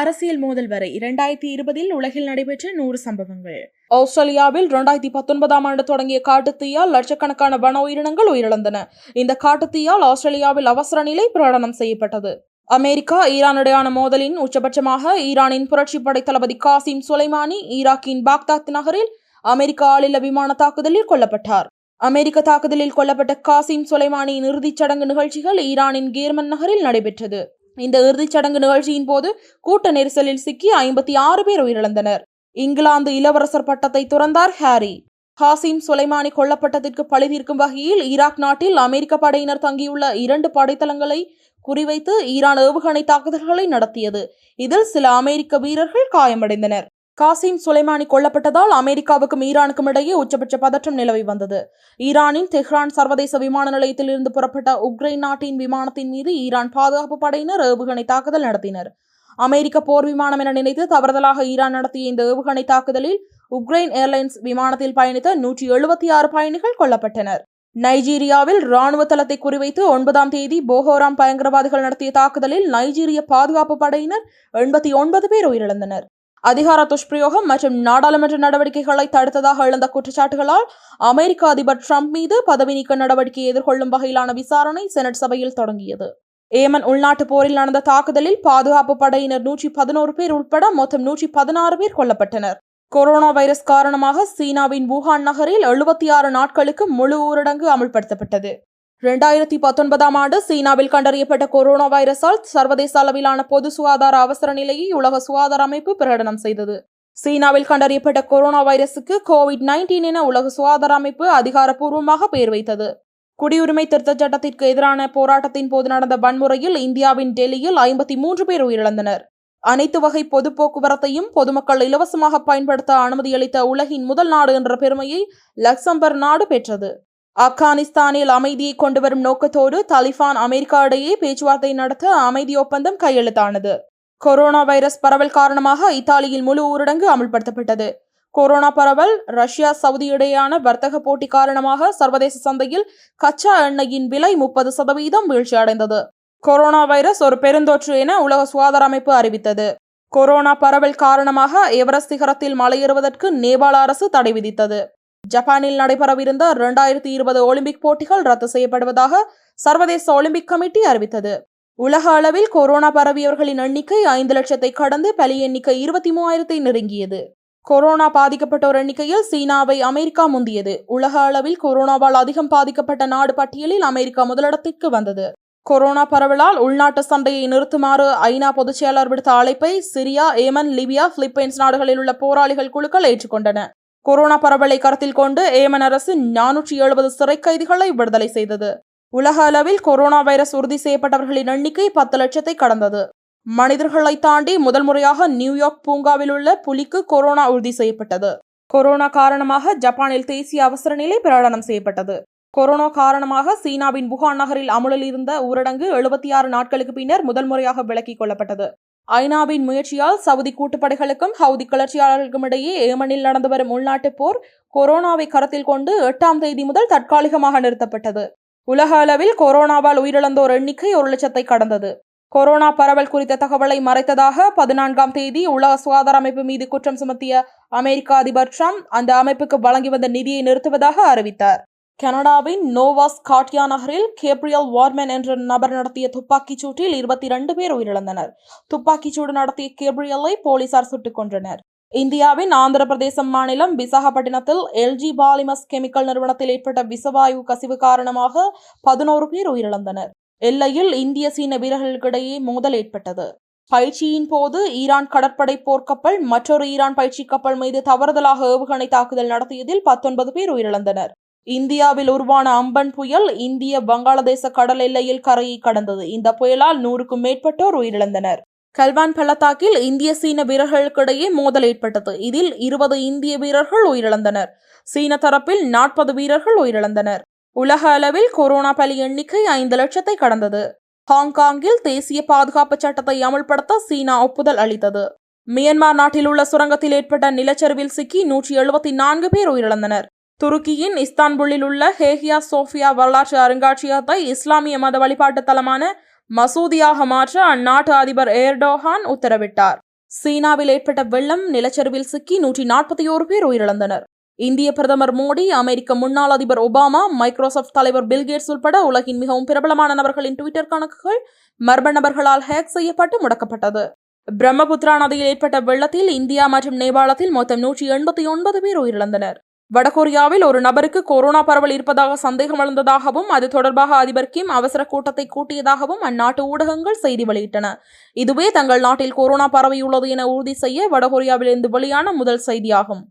அரசியல் மோதல் வரை இரண்டாயிரத்தி இருபதில் உலகில் நடைபெற்ற நூறு சம்பவங்கள். ஆஸ்திரேலியாவில் இரண்டாயிரத்தி பத்தொன்பதாம் ஆண்டு தொடங்கிய காட்டுத்தீயால் லட்சக்கணக்கான வன உயிரினங்கள் உயிரிழந்தன. இந்த காட்டுத்தீயால் ஆஸ்திரேலியாவில் அவசர நிலை பிரகடனம் செய்யப்பட்டது. அமெரிக்கா ஈரானுடையான மோதலின் உச்சபட்சமாக ஈரானின் புரட்சிப்படை தளபதி காசிம் சுலைமானி ஈராக்கின் பாக்தாத் நகரில் அமெரிக்க ஆளில்ல விமான தாக்குதலில் கொல்லப்பட்டார். அமெரிக்க தாக்குதலில் கொல்லப்பட்ட காசிம் சுலைமானியின் இறுதிச் சடங்கு நிகழ்ச்சிகள் ஈரானின் கேர்மன் நகரில் நடைபெற்றது. இந்த இறுதிச் சடங்கு நிகழ்ச்சியின் போது கூட்ட நெரிசலில் சிக்கி ஐம்பத்தி ஆறு பேர் உயிரிழந்தனர். இங்கிலாந்து இளவரசர் பட்டத்தை துறந்தார் ஹாரி. ஹாசிம் சுலைமானி கொல்லப்பட்டதற்கு பழி தீர்க்கும் வகையில் ஈராக் நாட்டில் அமெரிக்க படையினர் தங்கியுள்ள இரண்டு படைத்தளங்களை குறிவைத்து ஈரான் ஏவுகணை தாக்குதல்களை நடத்தியது. இதில் சில அமெரிக்க வீரர்கள் காயமடைந்தனர். காசிம் சுலைமானி கொல்லப்பட்டதால் அமெரிக்காவுக்கும் ஈரானுக்கும் இடையே உச்சபட்ச பதற்றம் நிலவி வந்தது. ஈரானின் தெஹ்ரான் சர்வதேச விமான நிலையத்தில் இருந்து புறப்பட்ட உக்ரைன் நாட்டின் விமானத்தின் மீது ஈரான் பாதுகாப்பு படையினர் ஏவுகணை தாக்குதல் நடத்தினர். அமெரிக்க போர் விமானம் என நினைத்து தவறுதலாக ஈரான் நடத்திய இந்த ஏவுகணை தாக்குதலில் உக்ரைன் ஏர்லைன்ஸ் விமானத்தில் பயணித்த நூற்றி எழுபத்தி ஆறு பயணிகள் கொல்லப்பட்டனர். நைஜீரியாவில் ராணுவ தளத்தை குறிவைத்து ஒன்பதாம் தேதி போகோராம் பயங்கரவாதிகள் நடத்திய தாக்குதலில் நைஜீரிய பாதுகாப்பு படையினர் எண்பத்தி ஒன்பது பேர் உயிரிழந்தனர். அதிகார துஷ்பிரயோகம் மற்றும் நாடாளுமன்ற நடவடிக்கைகளை தடுத்ததாக எழுந்த குற்றச்சாட்டுகளால் அமெரிக்க அதிபர் ட்ரம்ப் மீது பதவி நீக்க நடவடிக்கையை எதிர்கொள்ளும் வகையிலான விசாரணை செனட் சபையில் தொடங்கியது. ஏமன் உள்நாட்டு போரில் நடந்த தாக்குதலில் பாதுகாப்பு படையினர் நூற்றி பதினோரு பேர் உட்பட மொத்தம் நூற்றி பதினாறு பேர் கொல்லப்பட்டனர். கொரோனா வைரஸ் காரணமாக சீனாவின் வூஹான் நகரில் எழுபத்தி ஆறு நாட்களுக்கு முழு ஊரடங்கு அமல்படுத்தப்பட்டது. இரண்டாயிரத்தி பத்தொன்பதாம் ஆண்டு சீனாவில் கண்டறியப்பட்ட கொரோனா வைரஸால் சர்வதேச அளவிலான பொது சுகாதார அவசர நிலையை உலக சுகாதார அமைப்பு பிரகடனம் செய்தது. சீனாவில் கண்டறியப்பட்ட கொரோனா வைரஸுக்கு கோவிட் நைன்டீன் என உலக சுகாதார அமைப்பு அதிகாரப்பூர்வமாக பெயர் வைத்தது. குடியுரிமை திருத்தச் சட்டத்திற்கு எதிரான போராட்டத்தின் போது நடந்த வன்முறையில் இந்தியாவின் டெல்லியில் ஐம்பத்தி மூன்று பேர் உயிரிழந்தனர். அனைத்து வகை பொது போக்குவரத்தையும் பொதுமக்கள் இலவசமாக பயன்படுத்த அனுமதியளித்த உலகின் முதல் நாடு என்ற பெருமையை லக்சம்பர்க் நாடு பெற்றது. ஆப்கானிஸ்தானில் அமைதியை கொண்டு வரும் நோக்கத்தோடு தலிபான் அமெரிக்கா இடையே பேச்சுவார்த்தை நடத்த அமைதி ஒப்பந்தம் கையெழுத்தானது. கொரோனா வைரஸ் பரவல் காரணமாக இத்தாலியில் முழு ஊரடங்கு அமல்படுத்தப்பட்டது. கொரோனா பரவல் ரஷ்யா சவுதி இடையேயான வர்த்தக போட்டி காரணமாக சர்வதேச சந்தையில் கச்சா எண்ணெயின் விலை முப்பது சதவீதம் வீழ்ச்சி அடைந்தது கொரோனா வைரஸ் ஒரு பெருந்தொற்று என உலக சுகாதார அமைப்பு அறிவித்தது. கொரோனா பரவல் காரணமாக எவரஸ்ட் சிகரத்தில் மலையேறுவதற்கு நேபாள அரசு தடை விதித்தது. ஜப்பானில் நடைபெறவிருந்த இரண்டாயிரத்தி இருபது ஒலிம்பிக் போட்டிகள் ரத்து செய்யப்படுவதாக சர்வதேச ஒலிம்பிக் கமிட்டி அறிவித்தது. உலக அளவில் கொரோனா பரவியவர்களின் எண்ணிக்கை ஐந்து லட்சத்தை கடந்து பலி எண்ணிக்கை இருபத்தி மூவாயிரத்தை நெருங்கியது. கொரோனா பாதிக்கப்பட்டோர் எண்ணிக்கையில் சீனாவை அமெரிக்கா முந்தியது. உலக அளவில் கொரோனாவால் அதிகம் பாதிக்கப்பட்ட நாடு பட்டியலில் அமெரிக்கா முதலிடத்திற்கு வந்தது. கொரோனா பரவலால் உள்நாட்டு சண்டையை நிறுத்துமாறு ஐநா பொதுச்செயலாள் விடுத்த அழைப்பை சிரியா ஏமன் லிபியா பிலிப்பைன்ஸ் நாடுகளில் உள்ள போராளிகள் குழுக்கள் ஏற்றுக்கொண்டன. கொரோனா பரவலை கருத்தில் கொண்டு ஏமன் அரசு நானூற்றி எழுபது சிறை கைதிகளை விடுதலை செய்தது. உலக அளவில் கொரோனா வைரஸ் உறுதி செய்யப்பட்டவர்களின் எண்ணிக்கை பத்து லட்சத்தை கடந்தது. மனிதர்களை தாண்டி முதல் முறையாக நியூயார்க் பூங்காவில் உள்ள புலிக்கு கொரோனா உறுதி செய்யப்பட்டது. கொரோனா காரணமாக ஜப்பானில் தேசிய அவசர நிலை பிரகடனம் செய்யப்பட்டது. கொரோனா காரணமாக சீனாவின் வுகான் நகரில் அமுலில் இருந்த ஊரடங்கு எழுபத்தி ஆறு நாட்களுக்கு பின்னர் முதல் முறையாக விலக்கிக் கொள்ளப்பட்டது. ஐநாவின் முயற்சியால் சவுதி கூட்டுப்படைகளுக்கும் ஹவுதி கிளர்ச்சியாளர்களுக்கும் இடையே ஏமனில் நடந்து வரும் உள்நாட்டு போர் கொரோனாவை கருத்தில் கொண்டு எட்டாம் தேதி முதல் தற்காலிகமாக நிறுத்தப்பட்டது. உலக அளவில் கொரோனாவால் உயிரிழந்தோர் எண்ணிக்கை ஒரு லட்சத்தை கடந்தது. கொரோனா பரவல் குறித்த தகவலை மறைத்ததாக பதினான்காம் தேதி உலக சுகாதார அமைப்பு மீது குற்றம் சுமத்திய அமெரிக்க அதிபர் ட்ரம்ப் அந்த அமைப்புக்கு வழங்கி வந்த நிதியை நிறுத்துவதாக அறிவித்தார். கனடாவின் நோவாஸ் காட்டியா நகரில் கேப்ரியல் வார்மேன் என்ற நபர் நடத்திய துப்பாக்கிச் சூட்டில் இருபத்தி இரண்டு பேர் உயிரிழந்தனர். துப்பாக்கிச் சூடு நடத்திய கேப்ரியலை போலீசார் சுட்டுக் கொன்றனர். இந்தியாவின் ஆந்திர பிரதேசம் மாநிலம் விசாகப்பட்டினத்தில் எல்ஜி பாலிமஸ் கெமிக்கல் நிறுவனத்தில் ஏற்பட்ட விசவாயு கசிவு காரணமாக பதினோரு பேர் உயிரிழந்தனர். எல்லையில் இந்திய சீன வீரர்களுக்கிடையே மோதல் ஏற்பட்டது. பயிற்சியின் போது ஈரான் கடற்படை போர்க்கப்பல் மற்றொரு ஈரான் பயிற்சி கப்பல் மீது தவறுதலாக ஏவுகணை தாக்குதல் நடத்தியதில் பத்தொன்பது பேர் உயிரிழந்தனர். இந்தியாவில் உருவான அம்பன் புயல் இந்திய வங்காளதேச கடல் எல்லையில் கரையை கடந்தது. இந்த புயலால் நூறுக்கும் மேற்பட்டோர் உயிரிழந்தனர். கல்வான் பள்ளத்தாக்கில் இந்திய சீன வீரர்களுக்கிடையே மோதல் ஏற்பட்டது. இதில் இருபது இந்திய வீரர்கள் உயிரிழந்தனர். சீன தரப்பில் நாற்பது வீரர்கள் உயிரிழந்தனர். உலக அளவில் கொரோனா பலி எண்ணிக்கை ஐந்து லட்சத்தை கடந்தது. ஹாங்காங்கில் தேசிய பாதுகாப்பு சட்டத்தை அமல்படுத்த சீனா ஒப்புதல் அளித்தது. மியன்மார் நாட்டில் உள்ள சுரங்கத்தில் ஏற்பட்ட நிலச்சரிவில் சிக்கி நூற்றி எழுபத்தி நான்கு பேர் உயிரிழந்தனர். துருக்கியின் இஸ்தான்புல்லில் உள்ள ஹேகியா சோஃபியா வரலாற்று அருங்காட்சியகத்தை இஸ்லாமிய மத வழிபாட்டு தலமான மசூதியாக மாற்ற அந்நாட்டு அதிபர் ஏர்டோஹான் உத்தரவிட்டார். சீனாவில் ஏற்பட்ட வெள்ளம் நிலச்சரிவில் சிக்கி நூற்றி நாற்பத்தி ஓரு பேர் உயிரிழந்தனர். இந்திய பிரதமர் மோடி அமெரிக்க முன்னாள் அதிபர் ஒபாமா மைக்ரோசாஃப்ட் தலைவர் பில்கேட்ஸ் உட்பட உலகின் மிகவும் பிரபலமான நபர்களின் ட்விட்டர் கணக்குகள் மர்ம நபர்களால் ஹேக் செய்யப்பட்டு முடக்கப்பட்டது. பிரம்மபுத்திரா நதியில் ஏற்பட்ட வெள்ளத்தில் இந்தியா மற்றும் நேபாளத்தில் மொத்தம் நூற்றி எண்பத்தி ஒன்பது பேர் உயிரிழந்தனர். வடகொரியாவில் ஒரு நபருக்கு கொரோனா பரவல் இருப்பதாக சந்தேகம் எழுந்ததாகவும் அது தொடர்பாக அதிபர் கிம் அவசர கூட்டத்தை கூட்டியதாகவும் அந்நாட்டு ஊடகங்கள் செய்தி வெளியிட்டன. இதுவே தங்கள் நாட்டில் கொரோனா பரவியுள்ளது என உறுதி செய்ய வடகொரியாவிலிருந்து வெளியான முதல் செய்தியாகும்.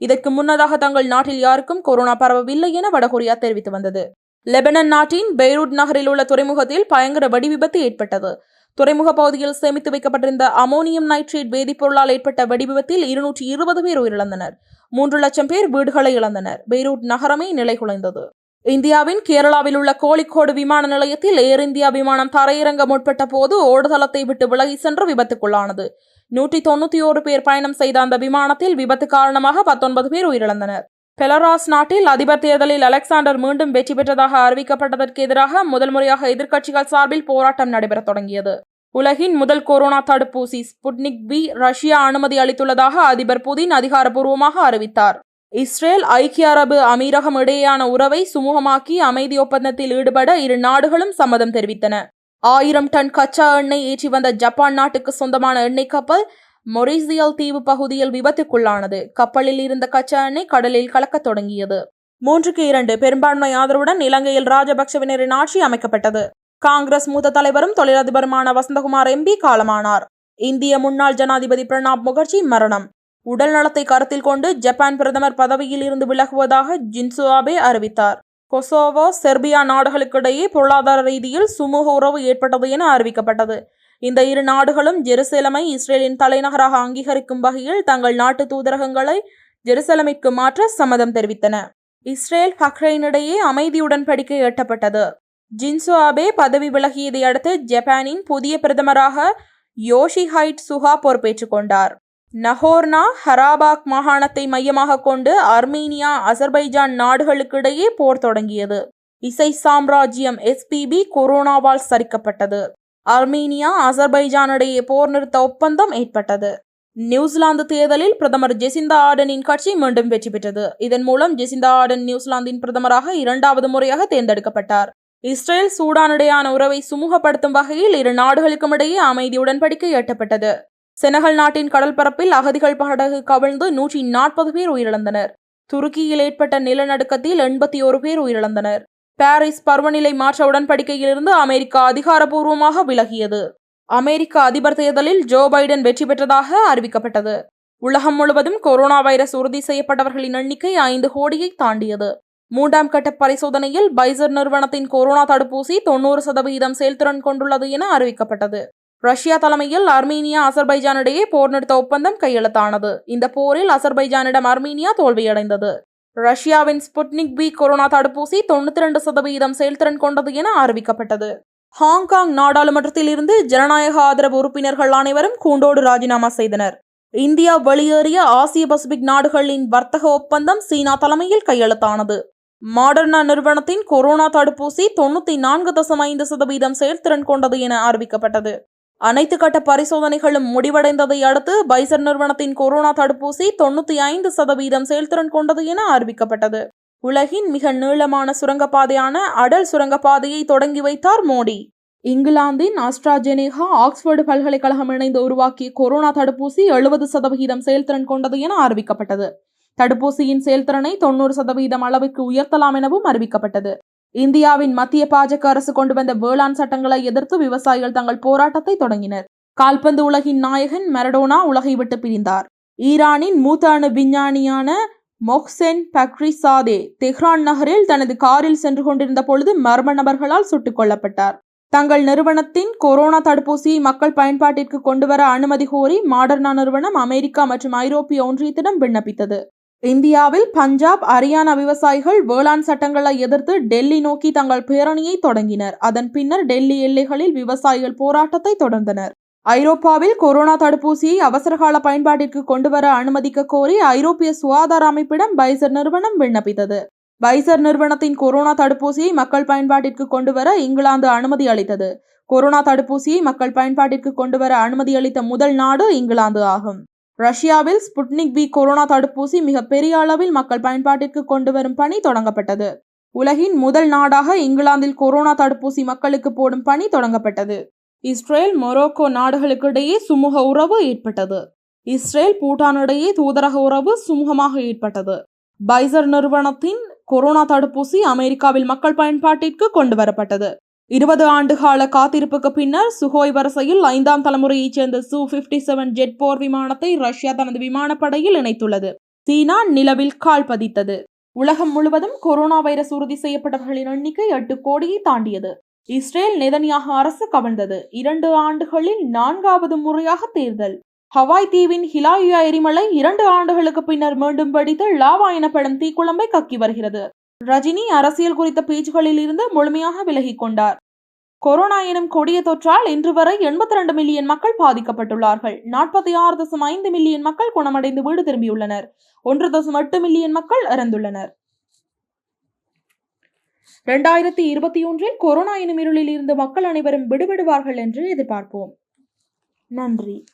இதற்கு முன்னதாக தங்கள் நாட்டில் யாருக்கும் கொரோனா பரவவில்லை என வடகொரியா தெரிவித்து வந்தது. லெபனன் நாட்டின் பெய்ரூட் நகரில் உள்ள துறைமுகத்தில் பயங்கர வெடி விபத்து ஏற்பட்டது. துறைமுக பகுதியில் சேமித்து வைக்கப்பட்டிருந்த அமோனியம் நைட்ரேட் வேதிப்பொருளால் ஏற்பட்ட வெடிவிபத்தில் இருநூற்றி இருபது பேர் உயிரிழந்தனர். மூன்று லட்சம் பேர் வீடுகளை இழந்தனர். பெய்ரூட் நகரமே நிலைகுலைந்தது இந்தியாவின் கேரளாவில் உள்ள கோழிக்கோடு விமான நிலையத்தில் ஏர் இந்தியா விமானம் தரையிறங்க முற்பட்ட போது ஓடுதளத்தை விட்டு விலகி சென்று விபத்துக்குள்ளானது. நூற்றி தொண்ணூத்தி ஓரு பேர் பயணம் செய்த அந்த விமானத்தில் விபத்து காரணமாக பத்தொன்பது பேர் உயிரிழந்தனர். பெலராஸ் நாட்டில் அதிபர் தேர்தலில் அலெக்சாண்டர் மீண்டும் வெற்றி பெற்றதாக அறிவிக்கப்பட்டதற்கு எதிராக முதல் முறையாக எதிர்க்கட்சிகள் சார்பில் போராட்டம் நடைபெறத் தொடங்கியது. உலகின் முதல் கொரோனா தடுப்பூசி ஸ்புட்னிக் பி ரஷ்யா அனுமதி அளித்துள்ளதாக அதிபர் புதின் அதிகாரப்பூர்வமாக அறிவித்தார். இஸ்ரேல் ஐக்கிய அரபு அமீரகம் இடையேயான உறவை சுமூகமாக்கி அமைதி ஒப்பந்தத்தில் ஈடுபட இரு நாடுகளும் சம்மதம் தெரிவித்தன. ஆயிரம் டன் கச்சா எண்ணெய் ஏற்றி வந்த ஜப்பான் நாட்டுக்கு சொந்தமான எண்ணெய் கப்பல் மொரீசியல் தீவு பகுதியில் விபத்துக்குள்ளானது. கப்பலில் இருந்த கச்சா எண்ணெய் கடலில் கலக்கத் தொடங்கியது. மூன்றுக்கு இரண்டு பெரும்பான்மை ஆதரவுடன் இலங்கையில் ராஜபக்சவினரின் ஆட்சி அமைக்கப்பட்டது. காங்கிரஸ் மூத்த தலைவரும் தொழிலதிபருமான வசந்தகுமார் எம்பி காலமானார். இந்திய முன்னாள் ஜனாதிபதி பிரணாப் முகர்ஜி மரணம். உடல் நலத்தை கருத்தில் கொண்டு ஜப்பான் பிரதமர் பதவியில் இருந்து விலகுவதாக ஜின்சோ அபே அறிவித்தார். கொசோவோ செர்பியா நாடுகளுக்கிடையே பொருளாதார ரீதியில் சுமூக உறவு ஏற்பட்டது என அறிவிக்கப்பட்டது. இந்த இரு நாடுகளும் ஜெருசலமை இஸ்ரேலின் தலைநகராக அங்கீகரிக்கும் வகையில் தங்கள் நாட்டு தூதரகங்களை ஜெருசலமிற்கு மாற்ற சம்மதம் தெரிவித்தன. இஸ்ரேல் பஹ்ரைனிடையே அமைதி உடன்படிக்கை எட்டப்பட்டது. ஜின்சோ அபே பதவி விலகியதை அடுத்து ஜப்பானின் புதிய பிரதமராக யோஷிஹைட் சுகா பொறுப்பேற்றுக் கொண்டார். நஹோர்னா ஹராபாக் மாகாணத்தை மையமாக கொண்டு அர்மீனியா அசர்பைஜான் நாடுகளுக்கிடையே போர் தொடங்கியது. இசை சாம்ராஜ்யம் எஸ்பிபி கொரோனாவால் சரிக்கப்பட்டது. அர்மீனியா அசர்பைஜான் இடையே போர் நிறுத்த ஒப்பந்தம் ஏற்பட்டது. நியூசிலாந்து தேர்தலில் பிரதமர் ஜெசிந்தா ஆர்டனின் கட்சி மீண்டும் வெற்றி பெற்றது. இதன் மூலம் ஜெசிந்தா ஆர்டன் நியூசிலாந்தின் பிரதமராக இரண்டாவது முறையாக தேர்ந்தெடுக்கப்பட்டார். இஸ்ரேல் சூடானடையான உறவை சுமூகப்படுத்தும் வகையில் இரு நாடுகளுக்கும் இடையே அமைதி உடன்படிக்கை எட்டப்பட்டது. செனகல் நாட்டின் கடல் பரப்பில் அகதிகள் படகு கவிழ்ந்து நூற்றி நாற்பது பேர் உயிரிழந்தனர். துருக்கியில் ஏற்பட்ட நிலநடுக்கத்தில் எண்பத்தி ஒரு பேர் உயிரிழந்தனர். பாரிஸ் பருவநிலை மாற்ற உடன்படிக்கையிலிருந்து அமெரிக்கா அதிகாரப்பூர்வமாக விலகியது. அமெரிக்க அதிபர் தேர்தலில் ஜோ பைடன் வெற்றி பெற்றதாக அறிவிக்கப்பட்டது. உலகம் முழுவதும் கொரோனா வைரஸ் உறுதி செய்யப்பட்டவர்களின் எண்ணிக்கை ஐந்து கோடியை தாண்டியது. மூன்றாம் கட்ட பரிசோதனையில் பைசர் நிறுவனத்தின் கொரோனா தடுப்பூசி தொண்ணூறு சதவீதம் செயல்திறன் கொண்டுள்ளது என அறிவிக்கப்பட்டது. ரஷ்யா தலைமையில் அர்மீனியா அசர்பைஜான் இடையே போர் நிறுத்த ஒப்பந்தம் கையெழுத்தானது. இந்த போரில் அசர்பைஜானிடம் அர்மீனியா தோல்வியடைந்தது. ரஷ்யாவின் ஸ்புட்னிக் பி கொரோனா தடுப்பூசி தொண்ணூத்தி ரெண்டு சதவீதம் செயல்திறன் கொண்டது என அறிவிக்கப்பட்டது. ஹாங்காங் நாடாளுமன்றத்தில் இருந்து ஜனநாயக ஆதரவு உறுப்பினர்கள் அனைவரும் கூண்டோடு ராஜினாமா செய்தனர். இந்தியா வெளியேறிய ஆசிய பசிபிக் நாடுகளின் வர்த்தக ஒப்பந்தம் சீனா தலைமையில் கையெழுத்தானது. மாடர்னா நிறுவனத்தின் கொரோனா தடுப்பூசி தொண்ணூத்தி நான்கு தசம் ஐந்து சதவீதம் செயல்திறன் கொண்டது என அறிவிக்கப்பட்டது. அனைத்து கட்ட பரிசோதனைகளும் முடிவடைந்ததை அடுத்து பைசர் நிறுவனத்தின் கொரோனா தடுப்பூசி தொண்ணூத்தி ஐந்து சதவீதம் செயல்திறன் கொண்டது என அறிவிக்கப்பட்டது. உலகின் மிக நீளமான சுரங்கப்பாதையான அடல் சுரங்கப்பாதையை தொடங்கி வைத்தார் மோடி. இங்கிலாந்தின் ஆஸ்ட்ராஜெனேகா ஆக்ஸ்போர்டு பல்கலைக்கழகம் இணைந்து உருவாக்கிய கொரோனா தடுப்பூசி எழுபது சதவிகிதம் செயல்திறன் கொண்டது என அறிவிக்கப்பட்டது. தடுப்பூசியின் செயல்திறனை தொண்ணூறு சதவீதம் அளவுக்கு உயர்த்தலாம் எனவும் அறிவிக்கப்பட்டது. இந்தியாவின் மத்திய பாஜக அரசு கொண்டு வந்த வேளாண் சட்டங்களை எதிர்த்து விவசாயிகள் தங்கள் போராட்டத்தை தொடங்கினர். கால்பந்து உலகின் நாயகன் மெரடோனா உலகை விட்டு பிரிந்தார். ஈரானின் மூத்த அணு விஞ்ஞானியான மொஹ்சென் பக்ரிசாதே தெஹ்ரான் நகரில் தனது காரில் சென்று கொண்டிருந்த பொழுது மர்ம நபர்களால் சுட்டுக் கொல்லப்பட்டார். தங்கள் நிறுவனத்தின் கொரோனா தடுப்பூசியை மக்கள் பயன்பாட்டிற்கு கொண்டுவர அனுமதி கோரி மாடர்னா நிறுவனம் அமெரிக்கா மற்றும் ஐரோப்பிய ஒன்றியத்திடம் விண்ணப்பித்தது. இந்தியாவில் பஞ்சாப் ஹரியானா விவசாயிகள் வேளாண் சட்டங்களை எதிர்த்து டெல்லி நோக்கி தங்கள் பேரணியை தொடங்கினர். அதன் பின்னர் டெல்லி எல்லைகளில் விவசாயிகள் போராட்டத்தை தொடர்ந்தனர். ஐரோப்பாவில் கொரோனா தடுப்பூசியை அவசரகால பயன்பாட்டிற்கு கொண்டுவர அனுமதிக்க கோரி ஐரோப்பிய சுகாதார அமைப்பிடம் பைசர் நிறுவனம் விண்ணப்பித்தது. பைசர் நிறுவனத்தின் கொரோனா தடுப்பூசியை மக்கள் பயன்பாட்டிற்கு கொண்டுவர இங்கிலாந்து அனுமதி அளித்தது. கொரோனா தடுப்பூசியை மக்கள் பயன்பாட்டிற்கு கொண்டுவர அனுமதி அளித்த முதல் நாடு இங்கிலாந்து ஆகும். ரஷ்யாவில் ஸ்புட்னிக் பி கொரோனா தடுப்பூசி மிக பெரிய அளவில் மக்கள் பயன்பாட்டிற்கு கொண்டு வரும் பணி தொடங்கப்பட்டது. உலகின் முதல் நாடாக இங்கிலாந்தில் கொரோனா தடுப்பூசி மக்களுக்கு போடும் பணி தொடங்கப்பட்டது. இஸ்ரேல் மொரோக்கோ நாடுகளுக்கு இடையே சுமூக உறவு ஏற்பட்டது. இஸ்ரேல் பூட்டானிடையே தூதரக உறவு சுமூகமாக ஏற்பட்டது. பைசர் நிறுவனத்தின் கொரோனா தடுப்பூசி அமெரிக்காவில் மக்கள் பயன்பாட்டிற்கு கொண்டு வரப்பட்டது. இருபது ஆண்டுகால காத்திருப்புக்கு பின்னர் சுகோய் வரிசையில் ஐந்தாம் தலைமுறையைச் சேர்ந்த சு பிப்டி செவன் ஜெட் போர் விமானத்தை ரஷ்யா தனது விமானப்படையில் இணைத்துள்ளது. சீனா நிலவில் கால் பதித்தது. உலகம் முழுவதும் கொரோனா வைரஸ் உறுதி செய்யப்பட்டவர்களின் எண்ணிக்கை எட்டு கோடியை தாண்டியது. இஸ்ரேல் நெதன்யாக அரசு கவிழ்ந்தது. இரண்டு ஆண்டுகளில் நான்காவது முறையாக தேர்தல். ஹவாய் தீவின் ஹிலாயுயா எரிமலை இரண்டு ஆண்டுகளுக்கு பின்னர் மீண்டும் வெடித்து லாவா எனப்படும் தீக்குழம்பை கக்கி வருகிறது. ரஜினி அரசியல் குறித்த பேச்சுகளில் இருந்து முழுமையாக விலகிக் கொண்டார். கொரோனா எனும் கொடிய தொற்றால் இன்று வரை எண்பத்தி ரெண்டு மில்லியன் மக்கள் பாதிக்கப்பட்டுள்ளார்கள். நாற்பத்தி ஆறு தசம் ஐந்து மில்லியன் மக்கள் குணமடைந்து வீடு திரும்பியுள்ளனர். ஒன்று தசம் எட்டு மில்லியன் மக்கள் இறந்துள்ளனர். இரண்டாயிரத்தி இருபத்தி ஒன்றில் கொரோனா எனும் இருளில் இருந்து மக்கள் அனைவரும் விடுபடுவார்கள் என்று எதிர்பார்ப்போம். நன்றி.